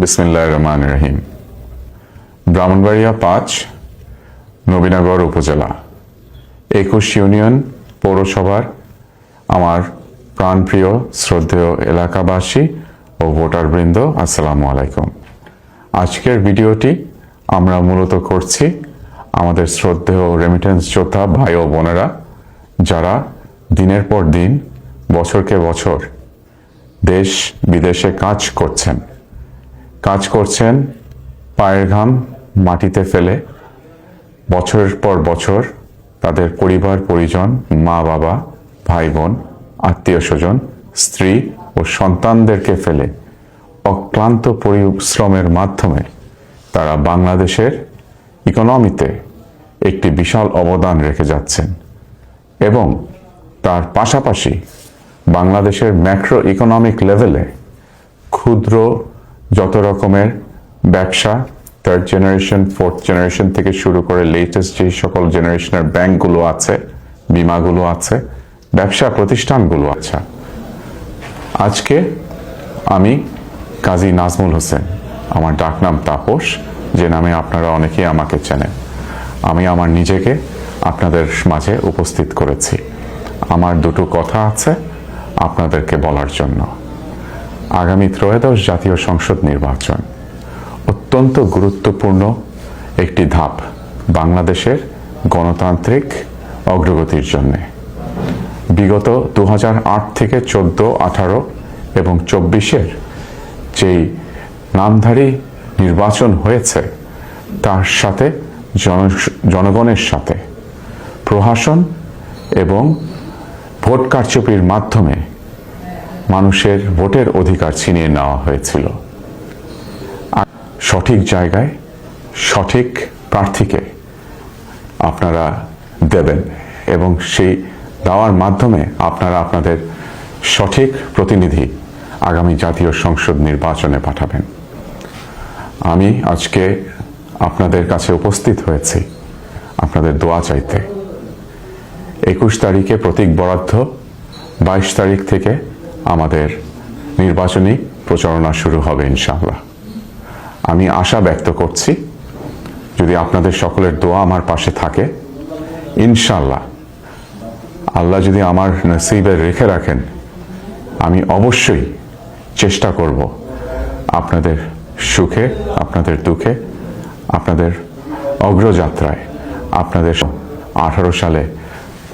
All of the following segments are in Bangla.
বিসমিল্লাহ রহমান রহিম। ব্রাহ্মণবাড়িয়া পাঁচ, নবীনগর উপজেলা। একুশ ইউনিয়ন পৌরসভার আমার প্রাণপ্রিয়, শ্রদ্ধেয় এলাকাবাসী ও ভোটারবৃন্দ, আসসালামু আলাইকুম। আজকের ভিডিওটি আমরা মূলত করছি আমাদের শ্রদ্ধেয় রেমিটেন্স যোদ্ধা ভাই ও বোনেরা, যারা দিনের পর দিন, বছরকে বছর দেশ বিদেশে কাজ করছেন। কাজ করছেন পায়ের ঘাম মাটিতে ফেলে। বছরের পর বছর তাদের পরিবার, পরিজন, মা বাবা, ভাই বোন, আত্মীয় স্বজন, স্ত্রী ও সন্তানদেরকে ফেলে অক্লান্ত পরিশ্রমের মাধ্যমে তারা বাংলাদেশের ইকোনমিতে একটি বিশাল অবদান রেখে যাচ্ছেন এবং তার পাশাপাশি বাংলাদেশের ম্যাক্রো ইকোনমিক লেভেলে ক্ষুদ্র যত রকমের ব্যবসা থার্ড জেনারেশন ফোর্থ জেনারেশন থেকে শুরু করে লেটেস্ট যে সকল জেনারেশনের ব্যাংকগুলো আছে, বিমাগুলো আছে, ব্যবসা প্রতিষ্ঠানগুলো আছে। আজকে আমি কাজী নাজমুল হোসেন, আমার ডাকনাম তাপস, যে নামে আপনারা অনেকেই আমাকে চেনেন। আমি আমার নিজেকে আপনাদের মাঝে উপস্থিত করেছি। আমার দুটো কথা আছে আপনাদেরকে বলার জন্য। আগামী ত্রয়োদশ জাতীয় সংসদ নির্বাচন। অত্যন্ত গুরুত্বপূর্ণ একটি ধাপ বাংলাদেশের গণতান্ত্রিক অগ্রগতির জন্য। বিগত দু হাজার আট থেকে চোদ্দ, আঠারো এবং চব্বিশের যেই নামধারী নির্বাচন হয়েছে, তার সাথে জন, জনগণের সাথে প্রশাসন এবং ভোট কারচুপির মাধ্যমে মানুষের ভোটের অধিকার ছিনিয়ে নেওয়া হয়েছিল। সঠিক জায়গায় সঠিক প্রার্থীকে আপনারা দেবেন এবং সেই দেওয়ার মাধ্যমে আপনারা আপনাদের সঠিক প্রতিনিধি আগামী জাতীয় সংসদ নির্বাচনে পাঠাবেন। আমি আজকে আপনাদের কাছে উপস্থিত হয়েছি। আপনাদের দোয়া চাইতে। একুশ তারিখে প্রতীক বরাদ্দ, বাইশ তারিখ থেকে আমাদের নির্বাচনী প্রচারণা শুরু হবে, ইনশাআল্লাহ। আমি আশা ব্যক্ত করছি, যদি আপনাদের সকলের দোয়া আমার পাশে থাকে ইনশাল্লাহ আল্লাহ যদি আমার নসিবে রেখে রাখেন, আমি অবশ্যই চেষ্টা করব আপনাদের সুখে, আপনাদের দুঃখে, আপনাদের অগ্রযাত্রায়, আপনাদের আঠারো সালে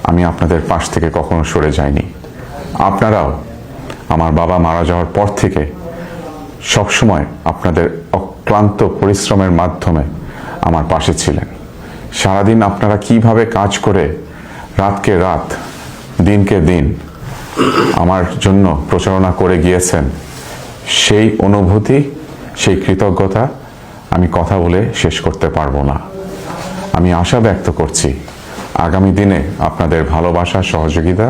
আমি আপনাদের পাশ থেকে কখনো সরে যাইনি। আপনারাও আমার বাবা মারা যাওয়ার পর থেকে সবসময় আপনাদের অক্লান্ত পরিশ্রমের মাধ্যমে আমার পাশে ছিলেন। সারাদিন আপনারা কীভাবে কাজ করে রাতকে রাত, দিনকে দিন আমার জন্য প্রচারণা করে গিয়েছেন, সেই অনুভূতি, সেই কৃতজ্ঞতা আমি কথা বলে শেষ করতে পারব না। আমি আশা ব্যক্ত করছি, আগামী দিনে আপনাদের ভালোবাসা, সহযোগিতা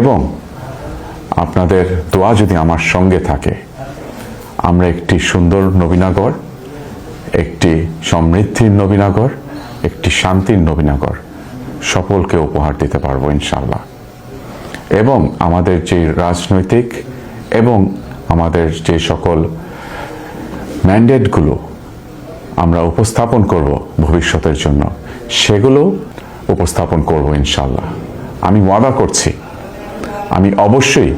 এবং আপনাদের দোয়া যদি আমার সঙ্গে থাকে। আমরা একটি সুন্দর নবীনগর, একটি সমৃদ্ধির নবীনগর, একটি শান্তির নবীনগর সকলকে উপহার দিতে পারব ইনশাল্লাহ এবং আমাদের যে রাজনৈতিক এবং আমাদের যে সকল ম্যান্ডেটগুলো আমরা উপস্থাপন করব ভবিষ্যতের জন্য, সেগুলো উপস্থাপন করব ইনশাল্লাহ আমি ওয়াদা করছি আমি অবশ্যই,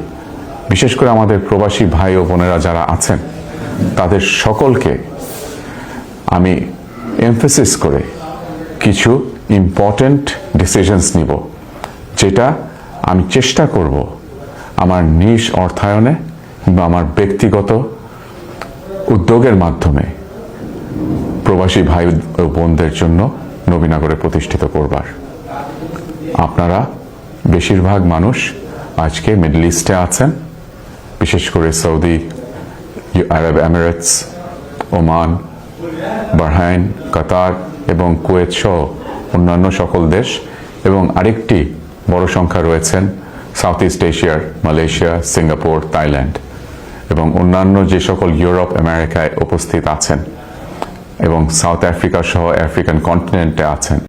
বিশেষ করে আমাদের প্রবাসী ভাই ও বোনেরা যারা আছেন, তাদের সকলকে আমি এমফেসিস করে কিছু ইম্পর্ট্যান্ট ডিসিশনস নিব, যেটা আমি চেষ্টা করব আমার নিজ অর্থায়নে বা আমার ব্যক্তিগত উদ্যোগের মাধ্যমে প্রবাসী ভাই ও বোনদের জন্য নবীনগরে প্রতিষ্ঠিত করবার। আপনারা বেশিরভাগ মানুষ আজকে মিডল ইস্টে আছেন, বিশেষ করে Saudi Arab Emirates, Oman Bahrain Qatar এবং কুয়েত সহ অন্যান্য সকল দেশ এবং আরেকটি বড় সংখ্যা রয়েছেন সাউথ ইস্ট এশিয়ার, মালয়েশিয়া, সিঙ্গাপুর, থাইল্যান্ড এবং অন্যান্য যে সকল ইউরোপ, আমেরিকায় উপস্থিত আছেন এবং সাউথ আফ্রিকা সহ আফ্রিকান কন্টিনেন্টে আছেন।